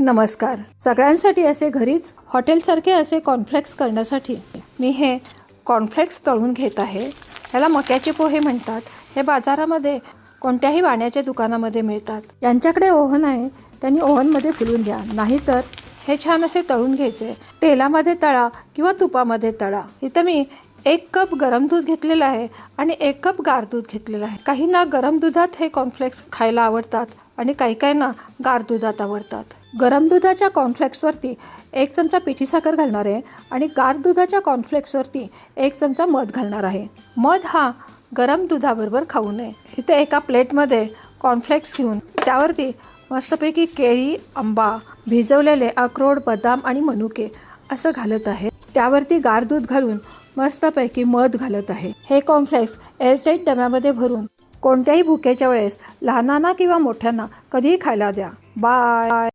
नमस्कार. सगळ्यांसाठी असे घरीच हॉटेलसारखे असे कॉर्नफ्लेक्स करण्यासाठी मी हे कॉर्नफ्लेक्स तळून घेत आहे. ह्याला मक्याचे पोहे म्हणतात. हे बाजारामध्ये कोणत्याही वाण्याच्या दुकानामध्ये मिळतात. यांच्याकडे ओव्हन आहे. त्यांनी ओव्हनमध्ये फुलून घ्या. नाहीतर हे छान असे तळून घ्यायचे. तेलामध्ये तळा किंवा तुपामध्ये तळा. इथं मी एक कप गरम दूध घेतलेलं आहे आणि एक कप गार दूध घेतलेलं आहे. काहींना गरम दुधात हे कॉर्नफ्लेक्स खायला आवडतात आणि काही काहींना गार दुधात आवडतात. गरम दुधाच्या कॉर्नफ्लेक्सवरती एक चमचा पिठी साखर घालणार आहे आणि गार दुधाच्या कॉर्नफ्लेक्सवरती एक चमचा मध घालणार आहे. मध हा गरम दुधाबरोबर खाऊ नये. इथे एका प्लेटमध्ये कॉर्नफ्लेक्स घेऊन त्यावरती मस्तपैकी केळी आंबा भिजवलेले अक्रोड बदाम आणि मनुके असं घालत आहे. त्यावरती गार दूध घालून मस्तपैकी मध घालत आहे. हे कॉम्प्लेक्स एअरटाईट डब्यामध्ये भरून कोणत्याही भुकेच्या वेळेस लहानांना किंवा मोठ्यांना कधीही खायला द्या. बाय